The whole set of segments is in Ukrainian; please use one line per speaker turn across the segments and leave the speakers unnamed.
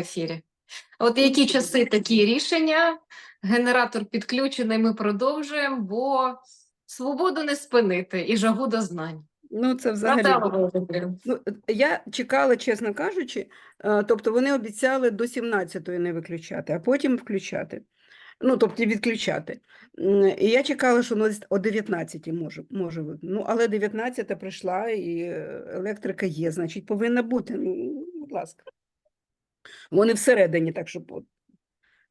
ефірі. От які часи такі рішення? Генератор підключений, ми продовжуємо, бо свободу не спинити і жагу до знань.
Ну, це взагалі. Ну, я чекала, чесно кажучи, е, тобто вони обіцяли до 17-ї не виключати, а потім включати. Ну, тобто відключати. І я чекала, що ну, о 19-й може, може бути. Ну, але 19-та прийшла і е, електрика є, значить, повинна бути. Ну, будь ласка. Вони всередині, так щоб.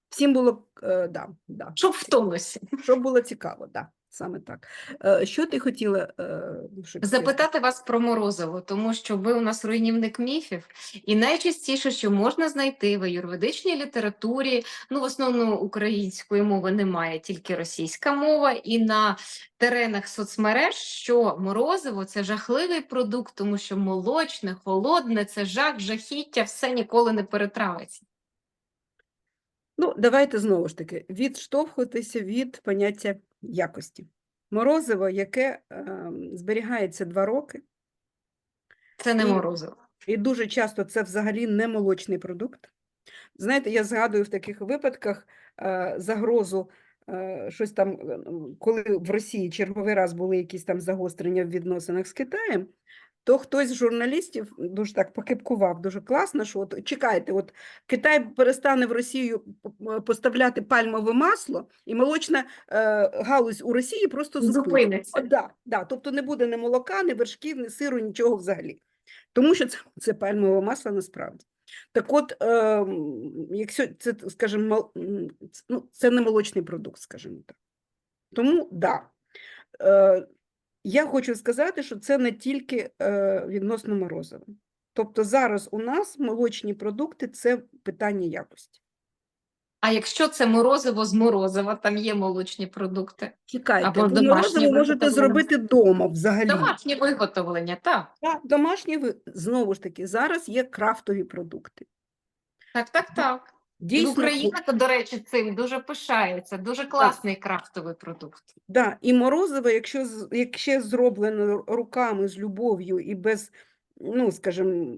Всім було, е, да, да.
Щоб в тонусі.
Щоб було цікаво, да, саме так. Е, Що ти хотіла е, щоб
Запитати вас про морозиво, тому що ви у нас руйнівник міфів, і найчастіше, що можна знайти в аюрведичній літературі, ну в основному української мови немає, тільки російська мова, і на теренах соцмереж, що морозиво це жахливий продукт, тому що молочне, холодне, це жах, жахіття, все ніколи не перетравиться.
Ну, давайте знову ж таки відштовхуватися від поняття якості. Морозиво, яке е, зберігається два роки,
Це не
І-
морозиво.
і дуже часто це взагалі не молочний продукт. Знаєте, я згадую в таких випадках е, загрозу, е, щось там, е, коли в Росії черговий раз були якісь там загострення в відносинах з Китаєм, то хтось з журналістів дуже так покипкував, дуже класно, що от чекайте, от Китай перестане в Росію поставляти пальмове масло, і молочна е, галузь у Росії просто зупиниться. Да, да, тобто не буде ні молока, ні вершків, ні сиру, нічого взагалі. Тому що це, це пальмове масло насправді. Так от, е, якщо це, скажімо, мол- ну, це не молочний продукт, скажімо так. Тому да. Е, я хочу сказати, що це не тільки е, відносно морозива. Тобто зараз у нас молочні продукти це питання якості.
А якщо це морозиво з морозива, там є молочні продукти.
Чекайте,
Або
ви морозиво можете зробити вдома взагалі.
Домашнє виготовлення, так.
Так, домашні знову ж таки, зараз є крафтові продукти.
Так, так, так.
Дійсно,
Україна, то, до речі, цим дуже пишається. Дуже класний крафтовий продукт.
Да, і морозиво, якщо, якщо зроблено руками з любов'ю і без, ну, скажімо,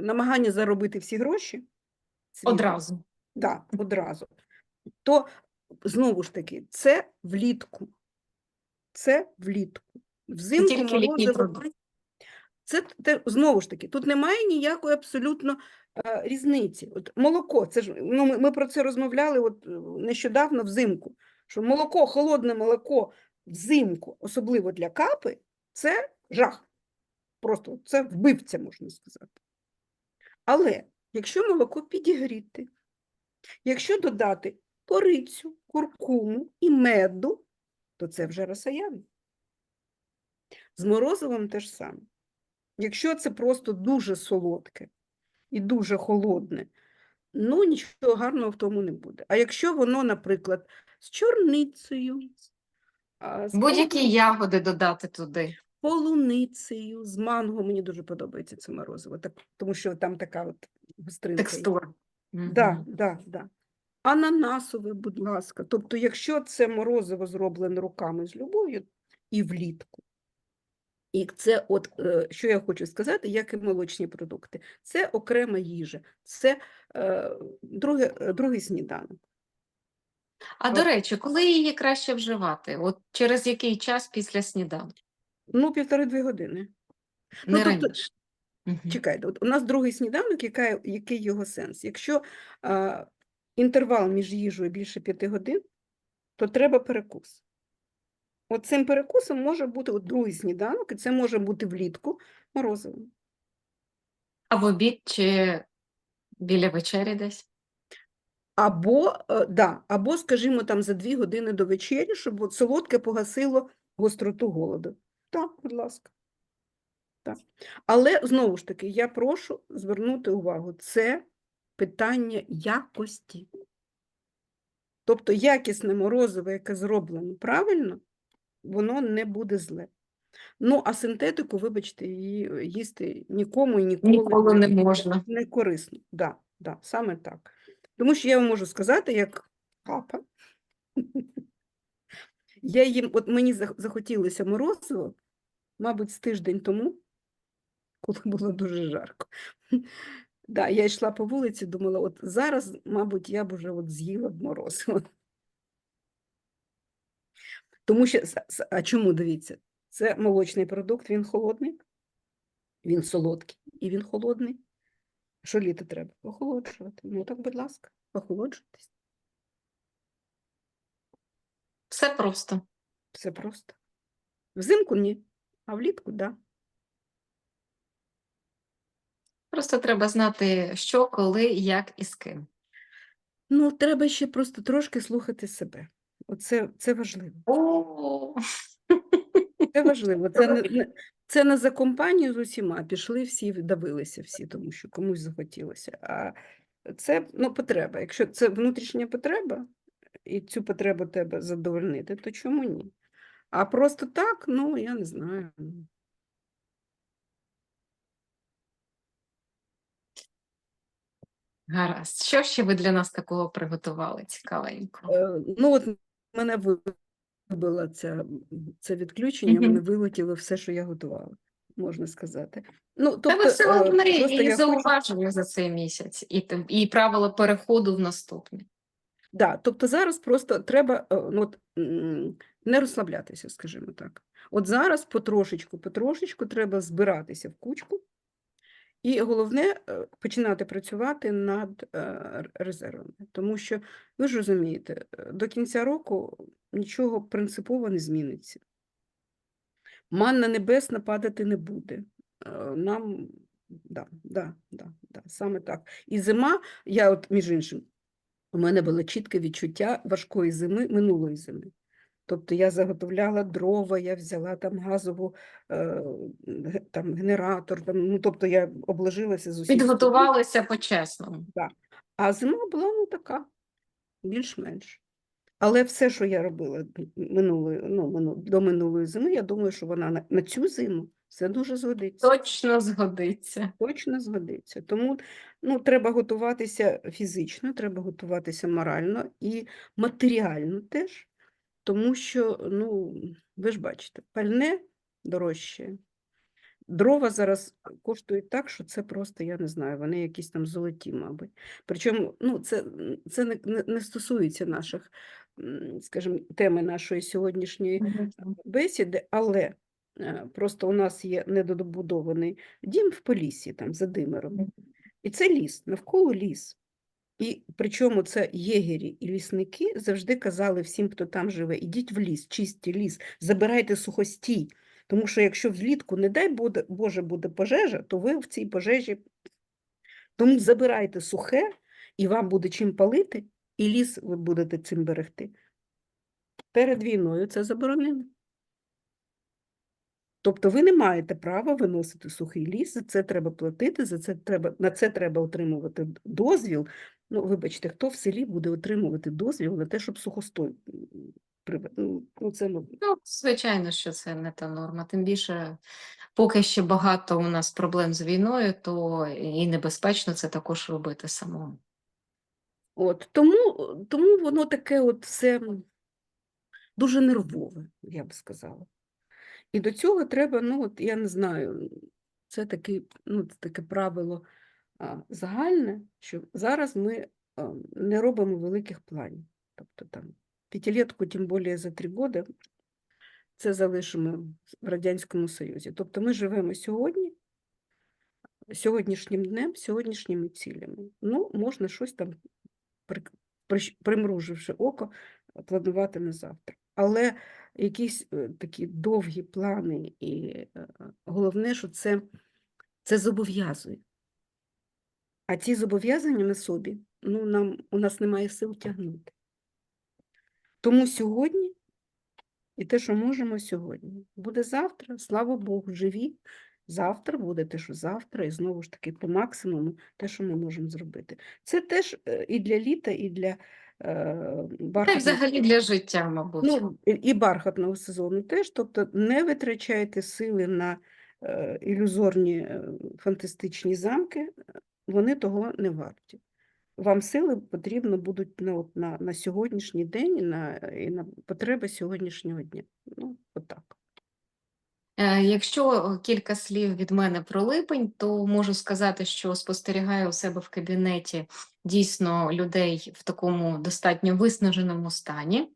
намагання заробити всі гроші, світ,
Одразу.
Да, одразу, то знову ж таки, це влітку. Це влітку. Взимку
тільки літній
морозиво
продукт.
Це знову ж таки, тут немає ніякої абсолютно е, різниці. От молоко, це ж ну, ми, ми про це розмовляли от, е, нещодавно взимку. Що молоко, холодне молоко взимку, особливо для капи, це жах. Просто це вбивця, можна сказати. Але якщо молоко підігріти, якщо додати корицю, куркуму і меду, то це вже росаян. З морозивом те ж саме. Якщо це просто дуже солодке і дуже холодне, ну нічого гарного в тому не буде. А якщо воно, наприклад, з чорницею, з
Будь-які ягоди додати туди.
полуницею, з манго, мені дуже подобається це морозиво, так, тому що там така от гостринка.
Текстура.
Да, да, да. Ананасове, будь ласка. Тобто, якщо це морозиво зроблене руками з любов'ю і влітку. І це, от е, що я хочу сказати, як і молочні продукти, це окрема їжа, це е, друге, е, другий сніданок.
А до речі, коли її краще вживати? От через який час після сніданку?
Ну, півтори-дві години. Ну, тобто,
раніше.
Чекайте, от у нас другий сніданок, яка, який його сенс? Якщо а, інтервал між їжею більше п'яти годин, то треба перекус. От цим перекусом може бути от другий сніданок, і це може бути влітку морозиво.
А в обід чи біля вечері десь?
Або, е, да, або, скажімо, там за дві години до вечері, щоб от солодке погасило гостроту голоду. Так, будь ласка. Так. Але знову ж таки, я прошу звернути увагу, це питання якості. Тобто якісне морозиво, яке зроблено правильно, воно не буде зле. Ну, а синтетику, вибачте, її їсти нікому і ніколи,
Ніколи не можна.
не корисно. Да, да, саме так. Тому що я вам можу сказати, як папа. Я їм, от мені захотілося морозиво, мабуть, з тиждень тому, коли було дуже жарко. Да, я йшла по вулиці, думала, от зараз, мабуть, я б уже от з'їла б морозиво. Тому що, а чому дивіться? Це молочний продукт, він холодний, він солодкий і він холодний. Що літо треба? Охолоджувати. Ну так, будь ласка, охолоджуйтесь.
Все просто.
Все просто. Взимку ні, а влітку да.
Просто треба знати, що, коли, як і з ким.
Ну, треба ще просто трошки слухати себе. Оце це важливо.
О,
Це важливо. Це не, це не за компанію з усіма. Пішли всі, давилися всі, тому що комусь захотілося. А це ну, потреба. Якщо це внутрішня потреба, і цю потребу тебе задовольнити, то чому ні? А просто так, ну я не знаю.
гаразд. Що ще ви для нас такого приготували цікавенького?
Е, Ну, от мене вибило це, це відключення,
Мгм.
мене вилетіло все, що я готувала, можна сказати. Ну,
Та ви
тобто,
все
е,
одне
просто
і
я хочу
зауваження за цей місяць, і, і правила переходу в наступний.
Да, тобто зараз просто треба е, ну, от, не розслаблятися, скажімо так. От зараз потрошечку, потрошечку треба збиратися в кучку, і головне е, починати працювати над е, резервами. Тому що ви ж розумієте, е, до кінця року нічого принципово не зміниться. Манна небесна падати не буде. Нам, да, да, да, да, саме так. І зима, я от, між іншим, у мене було чітке відчуття важкої зими минулої зими. Тобто я заготовляла дрова, я взяла там газову е, там, генератор, там, ну, тобто я обложилася з усіх сторон.
Підготувалися по-чесному.
А зима була ну, така, більш-менш. Але все, що я робила минулої, ну, до минулої зими, я думаю, що вона на, на цю зиму все дуже згодиться.
Точно згодиться.
Точно згодиться. Тому ну, треба готуватися фізично, треба готуватися морально і матеріально теж, тому що, ну, ви ж бачите, пальне дорожче. Дрова зараз коштують так, що це просто, я не знаю, вони якісь там золоті, мабуть. Причому ну, це, це не, не, стосується наших, скажімо, теми нашої сьогоднішньої бесіди, але е, просто у нас є недобудований дім в Поліссі, там за Димиром. І це ліс, навколо ліс. І причому це єгері і лісники завжди казали всім, хто там живе, ідіть в ліс, чисті ліс, забирайте сухостій. Тому що якщо влітку, не дай Боже, буде пожежа, то ви в цій пожежі. Тому забирайте сухе, і вам буде чим палити, і ліс ви будете цим берегти. Перед війною це заборонили. Тобто ви не маєте права виносити сухий ліс, за це треба платити, за це треба, на це треба отримувати дозвіл. Ну, вибачте, хто в селі буде отримувати дозвіл на те, щоб сухостой ну, ну, це ну,
Ну, звичайно, що це не та норма. Тим більше, поки ще багато у нас проблем з війною, то і небезпечно це також робити самому.
От, тому, тому воно таке от все дуже нервове, я би сказала. І до цього треба, ну, от, я не знаю, це таке, ну, таке правило загальне, що зараз ми не робимо великих планів. Тобто там п'ятилетку, тим більше за три роки, це залишимо в Радянському Союзі. Тобто ми живемо сьогодні, сьогоднішнім днем, сьогоднішніми цілями. Ну, можна щось там, примруживши око, планувати на завтра. Але якісь е, такі довгі плани, і е, головне, що це, це зобов'язує. А ці зобов'язання на собі, ну, нам, у нас немає сил тягнути. Тому сьогодні і те, що можемо сьогодні, буде завтра, слава Богу, живі. Завтра буде те, що завтра, і знову ж таки по максимуму те, що ми можемо зробити. Це теж е, і для літа, і для е,
Та й взагалі для життя, мабуть.
Ну, і бархатного сезону теж, тобто не витрачайте сили на е, ілюзорні фантастичні замки, вони того не варті. Вам сили потрібно будуть на, на, на сьогоднішній день на, і на потреби сьогоднішнього дня. Ну, отак.
Е, Якщо кілька слів від мене про липень, то можу сказати, що спостерігаю у себе в кабінеті дійсно людей в такому достатньо виснаженому стані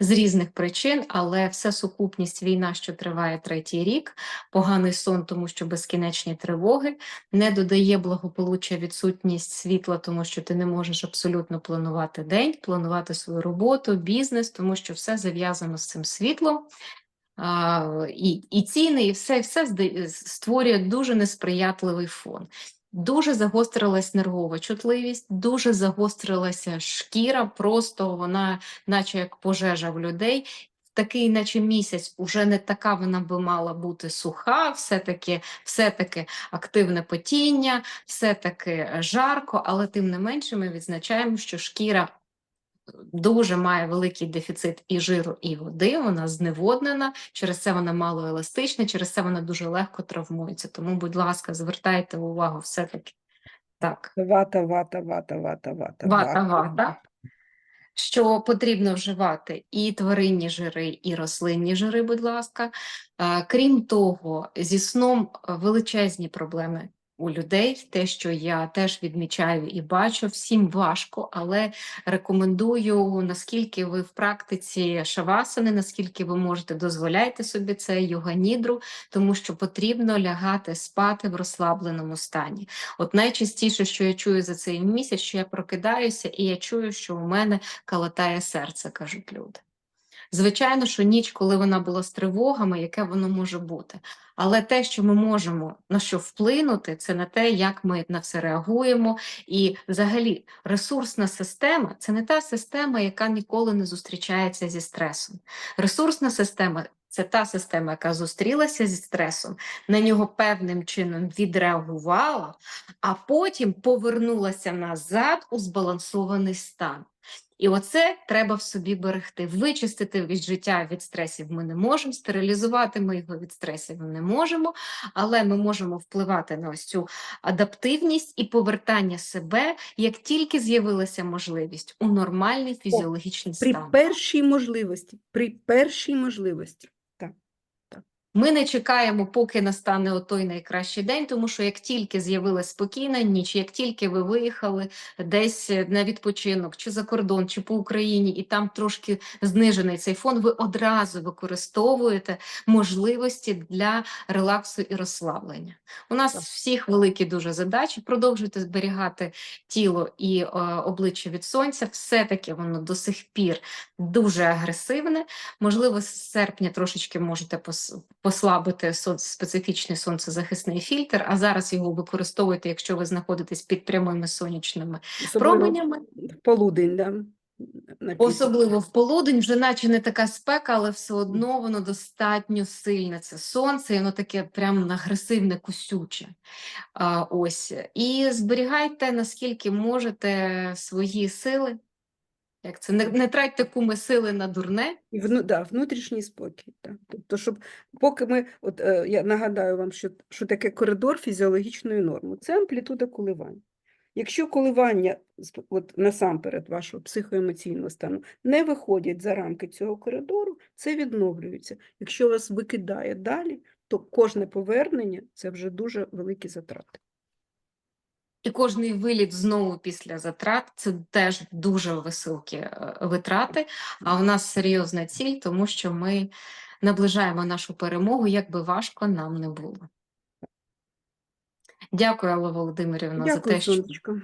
з різних причин, але все сукупність війна, що триває третій рік, поганий сон, тому що безкінечні тривоги, не додає благополуччя відсутність світла, тому що ти не можеш абсолютно планувати день, планувати свою роботу, бізнес, тому що все зав'язано з цим світлом. І, і ціни, і все, все створює дуже несприятливий фон. Дуже загострилась нервова чутливість, дуже загострилася шкіра, просто вона, наче як пожежа в людей. Такий, наче місяць, уже не така вона би мала бути суха, все-таки все-таки активне потіння, все-таки жарко, але тим не менше ми відзначаємо, що шкіра дуже має великий дефіцит і жиру, і води, вона зневоднена, через це вона мало еластична, через це вона дуже легко травмується. Тому, будь ласка, звертайте увагу все-таки так.
Вата, вата, вата, вата, вата,
Вата, вата. Що потрібно вживати і тваринні жири, і рослинні жири, будь ласка. Е, Крім того, зі сном величезні проблеми у людей. Те, що я теж відмічаю і бачу, всім важко, але рекомендую, наскільки ви в практиці шавасани, наскільки ви можете дозволяйте собі це йога-нідру, тому що потрібно лягати спати в розслабленому стані. От найчастіше, що я чую за цей місяць, що я прокидаюся, і я чую, що у мене калатає серце, кажуть люди. Звичайно, що ніч, коли вона була з тривогами, яке воно може бути. Але те, що ми можемо на що вплинути, це на те, як ми на все реагуємо. І взагалі ресурсна система це не та система, яка ніколи не зустрічається зі стресом. Ресурсна система це та система, яка зустрілася зі стресом, на нього певним чином відреагувала, а потім повернулася назад у збалансований стан. І оце треба в собі берегти. Вичистити від життя від стресів ми не можемо, стерилізувати ми його від стресів не можемо, але ми можемо впливати на ось цю адаптивність і повертання себе, як тільки з'явилася можливість у нормальний фізіологічний
При
стан.
першій можливості, при першій можливості.
Ми не чекаємо, поки настане отой найкращий день, тому що як тільки з'явилась спокійна ніч, як тільки ви виїхали десь на відпочинок, чи за кордон, чи по Україні, і там трошки знижений цей фон, ви одразу використовуєте можливості для релаксу і розслаблення. У нас
Так.
всіх великі дуже задачі. Продовжуйте зберігати тіло і е, обличчя від сонця. Все-таки воно до сих пір дуже агресивне. Можливо, з серпня трошечки можете пос- послабити специфічний сонцезахисний фільтр, а зараз його використовуйте, якщо ви знаходитесь під прямими сонячними
Особливо
променями.
в полудень, да? на.
Особливо в полудень, вже наче не така спека, але все одно воно достатньо сильне. Це сонце, і воно таке прям агресивне, кусюче. А, ось. І зберігайте, наскільки можете, свої сили. Як це? Не, не тратьте куми сили на дурне.
І вну, да, внутрішній спокій. Так. Тобто, щоб поки ми, от е, я нагадаю вам, що, що таке коридор фізіологічної норми. Це амплітуда коливань. Якщо коливання от, насамперед вашого психоемоційного стану не виходять за рамки цього коридору, це відновлюється. Якщо вас викидає далі, то кожне повернення це вже дуже великі затрати.
І кожний виліт знову після затрат це теж дуже високі е, витрати. А у нас серйозна ціль, тому що ми наближаємо нашу перемогу, як би важко нам не було. Дякую, Алла Володимирівна, за те, що
сонечко.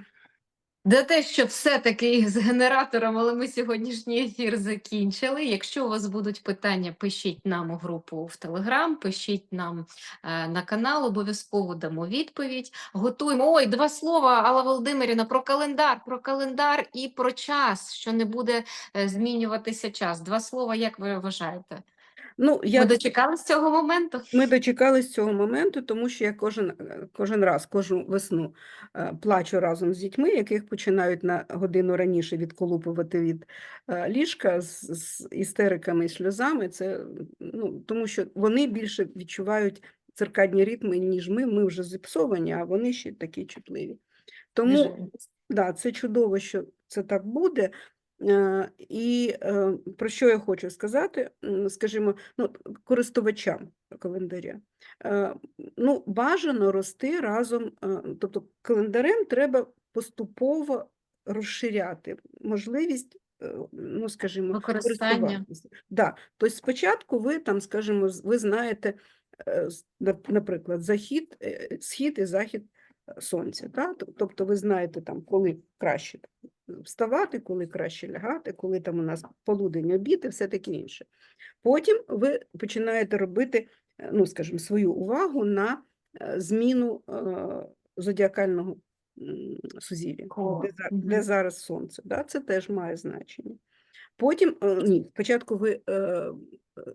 За те, що все-таки з генератором, але ми сьогоднішній ефір закінчили. Якщо у вас будуть питання, пишіть нам у групу в Телеграм, пишіть нам е, на канал, обов'язково дамо відповідь. Готуємо. Ой, два слова, Алла Володимирівна, про календар, про календар і про час, що не буде е, змінюватися час. Два слова, як ви вважаєте?
Ну, я
дочекались цього моменту?
Ми дочекались цього моменту, тому що я кожен, кожен раз, кожну весну е, плачу разом з дітьми, яких починають на годину раніше відколупувати від е, ліжка з, з істериками і сльозами. Це, ну, тому що вони більше відчувають циркадні ритми, ніж ми. Ми вже зіпсовані, а вони ще такі чутливі. Тому
Дуже.
Да, це чудово, що це так буде. Е, І е, про що я хочу сказати, скажімо, ну, користувачам календаря. Е, Ну, бажано рости разом, тобто календарем треба поступово розширяти можливість, ну, скажімо,
Використання.
Да. Тобто спочатку ви там, скажімо, ви знаєте, наприклад, захід, схід і захід сонця. Да? Тобто ви знаєте, там, коли краще вставати, коли краще лягати, коли там у нас полудень, обід і все таке інше. Потім ви починаєте робити, е, ну, скажімо, свою увагу на е, зміну е, зодіакального сузір'я, де, де зараз сонце. Да? Це теж має значення. Потім, ні, спочатку ви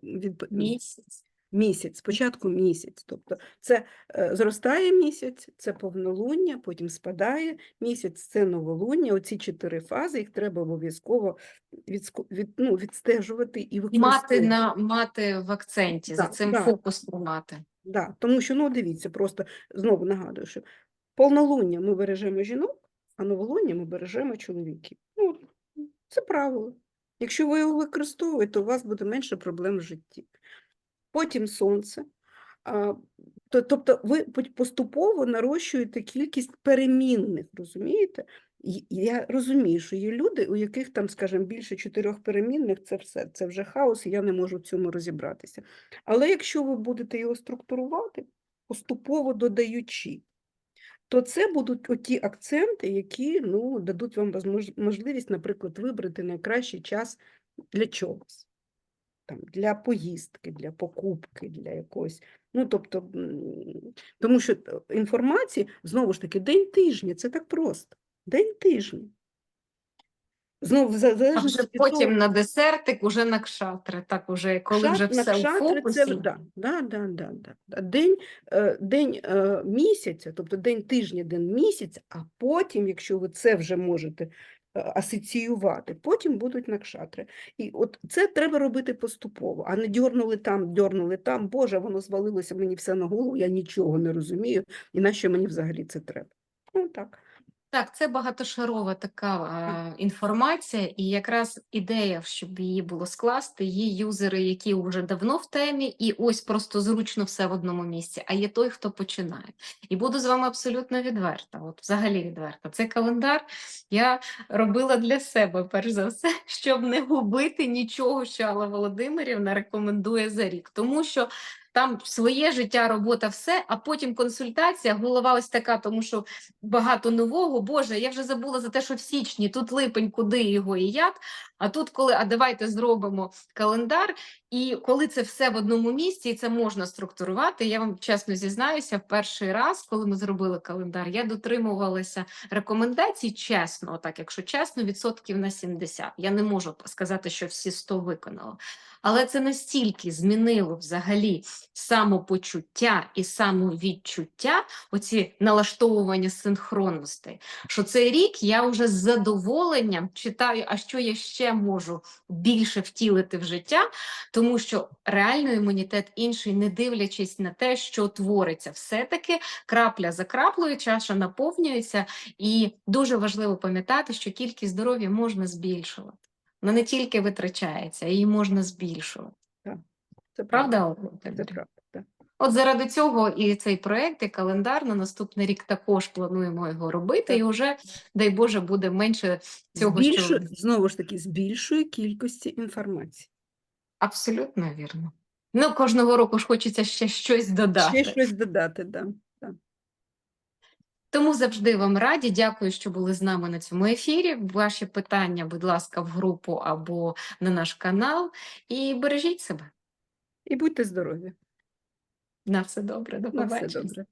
від,
Місяць.
Місяць, спочатку місяць, тобто це е, зростає місяць, це повнолуння, потім спадає місяць, це новолуння. Оці чотири фази, їх треба обов'язково відску- від, ну, відстежувати і
Мати, на, мати в акценті, за цим
да.
фокус тримати.
Да, тому що, ну, дивіться, просто знову нагадую, що повнолуння ми бережемо жінок, а новолуння ми бережемо чоловіків. Ну, це правило. Якщо ви його використовуєте, то у вас буде менше проблем в житті. Потім сонце. Тобто ви поступово нарощуєте кількість перемінних, розумієте? Я розумію, що є люди, у яких там, скажімо, більше чотирьох перемінних, це все, це вже хаос, і я не можу в цьому розібратися. Але якщо ви будете його структурувати, поступово додаючи, то це будуть оті акценти, які ну, дадуть вам можливість, наприклад, вибрати найкращий час для чогось. Там, для поїздки, для покупки, для якогось. Ну, тобто, тому що е, інформації, знову ж таки, день тижня, це так просто. День тижня. Знову,
вже
від того,
потім на десертик, уже на кшатри. Так, уже коли
Кшат-
вже все у фокусі.
це да, да, да, да, да. День, е, день е, місяця, тобто день тижня, день місяця, а потім, якщо ви це вже можете асоціювати, потім будуть накшатри. І от це треба робити поступово, а не дьорнули там, дьорнули там, Боже, воно звалилося мені все на голову, я нічого не розумію, і нащо мені взагалі це треба. Ну так.
Так, це багатошарова така інформація, і якраз ідея, щоб її було скласти, є юзери, які вже давно в темі, і ось просто зручно все в одному місці, а є той, хто починає. І буду з вами абсолютно відверта, от взагалі відверта. Цей календар я робила для себе, перш за все, щоб не губити нічого, що Алла Володимирівна рекомендує за рік. Тому що там своє життя, робота, все, а потім консультація, голова ось така, тому що багато нового. Боже, я вже забула за те, що в січні тут липень, куди його і як. А тут, коли а давайте зробимо календар, і коли це все в одному місці, і це можна структурувати. Я вам чесно зізнаюся, в перший раз, коли ми зробили календар, я дотримувалася рекомендацій, чесно, отак, якщо чесно, відсотків на 70. Я не можу сказати, що всі 100 виконала. Але це настільки змінило взагалі самопочуття і самовідчуття, оці налаштовування синхронностей, що цей рік я вже з задоволенням читаю, а що я ще можу більше втілити в життя, тому що реально імунітет інший, не дивлячись на те, що твориться, все-таки крапля за краплею чаша наповнюється, і дуже важливо пам'ятати, що кількість здоров'я можна збільшувати. Вона не тільки витрачається, її можна збільшувати.
Це
Правда, Олга
Це правда.
От заради цього і цей проект, і календар на наступний рік також плануємо його робити, і вже, дай Боже, буде менше цього, що
знову ж таки, збільшує кількості інформації.
абсолютно вірно. Ну, кожного року ж хочеться ще щось додати.
Ще щось додати, да.
Тому завжди вам раді. Дякую, що були з нами на цьому ефірі. Ваші питання, будь ласка, в групу або на наш канал. І бережіть себе.
І будьте здорові.
На все добре. До
На все добре.